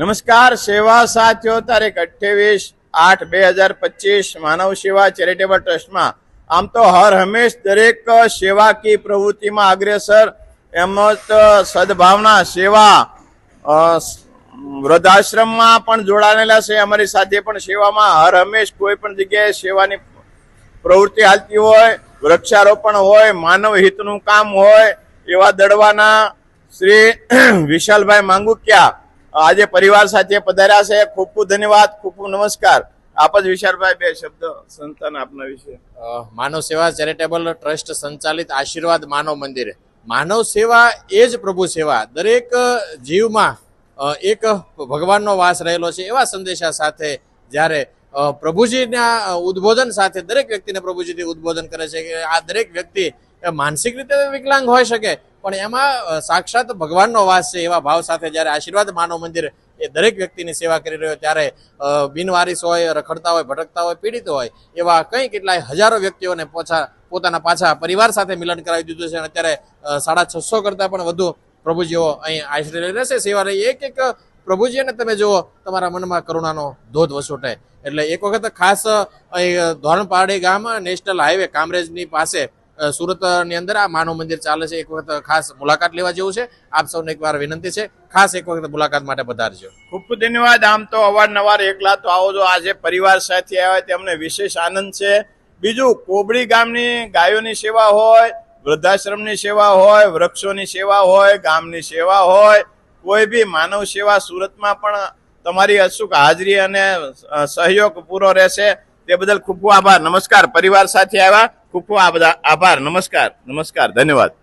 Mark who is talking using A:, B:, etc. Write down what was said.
A: નમસ્કાર, સેવા સાથીઓ, તારીખ અઠ્યાવીસ આઠ બે હજાર પચીસ, માનવ સેવા ચેરિટેબલ ટ્રસ્ટમાં. આમ તો હર હંમેશ દરેક સેવાકી પ્રવૃત્તિમાં અગ્રેસર, એમ જ સદભાવના સેવા વૃદ્ધાશ્રમમાં પણ જોડાયેલા છે. અમારી સાથે પણ સેવામાં હર હંમેશ કોઈ પણ જગ્યાએ સેવાની પ્રવૃત્તિ હાલતી હોય, વૃક્ષારોપણ હોય, માનવ હિતનું કામ હોય, એવા દડવાના શ્રી વિશાલભાઈ માંગુકિયા આજે પરિવાર સાથે પધાર્યા છે. ખૂબ ખૂબ ધન્યવાદ, ખૂબ ખૂબ નમસ્કાર. આપ જ વિશાલભાઈ, બે શબ્દ સંતાન આપના વિશે.
B: માનવ સેવા ચેરિટેબલ ટ્રસ્ટ સંચાલિત આશીર્વાદ માનવ મંદિર. માનવ સેવા એ જ પ્રભુ સેવા. દરેક જીવમાં એક ભગવાનનો વાસ રહેલો છે એવા સંદેશા સાથે જ્યારે પ્રભુજીના ઉદ્બોધન સાથે દરેક વ્યક્તિને પ્રભુજીથી ઉદ્બોધન કરે છે કે આ દરેક વ્યક્તિ માનસિક રીતે વિકલાંગ હોઈ શકે પણ એમાં સાક્ષાત ભગવાનનો વાસ છે એવા ભાવ સાથે જ્યારે આશીર્વાદ માનવ મંદિર એ દરેક વ્યક્તિની સેવા કરી રહ્યો ત્યારે બિનવારિસ હોય, રખડતા હોય, ભટકતા હોય, પીડિત હોય, એવા કંઈ કેટલાય હજારો વ્યક્તિઓને પોછા, પોતાના પાછા પરિવાર સાથે મિલન કરાવી દીધું છે અને અત્યારે સાડા છસો કરતાં પણ વધુ પ્રભુજીઓ અહીં આશરે રહેશે. સેવા રહી. એક એક પ્રભુજીને તમે જુઓ, તમારા મનમાં કરુણાનો ધોધ વસોટે. એટલે એક વખત ખાસ અહીં ધોરણપાડી ગામ, નેશનલ હાઈવે, કામરેજની પાસે સુરતની અંદર આ માનવ મંદિર ચાલે છે. એક વખત ખાસ મુલાકાત લેવા જેવું છે. આપ સૌને એકવાર વિનંતી છે, ખાસ એક વખત મુલાકાત માટે પધારજો.
A: ખૂબ ખૂબ ધન્યવાદ. આમ તો અવારનવાર એકલા તો આવો જો આજે પરિવાર સાથે આવ્યા તેમને વિશેષ આનંદ છે. બીજું કોબડી ગામની ગાયોની સેવા હોય, વૃદ્ધાશ્રમની સેવા હોય, વૃક્ષોની સેવા હોય, ગામની સેવા હોય, કોઈ બી માનવ સેવા સુરતમાં પણ તમારી અચૂક હાજરી અને સહયોગ પૂરો રહેશે. તે બદલ ખૂબ ખૂબ આભાર. નમસ્કાર. પરિવાર સાથે આવ્યા. ખૂબ ખૂબ આભાર. નમસ્કાર. નમસ્કાર. ધન્યવાદ.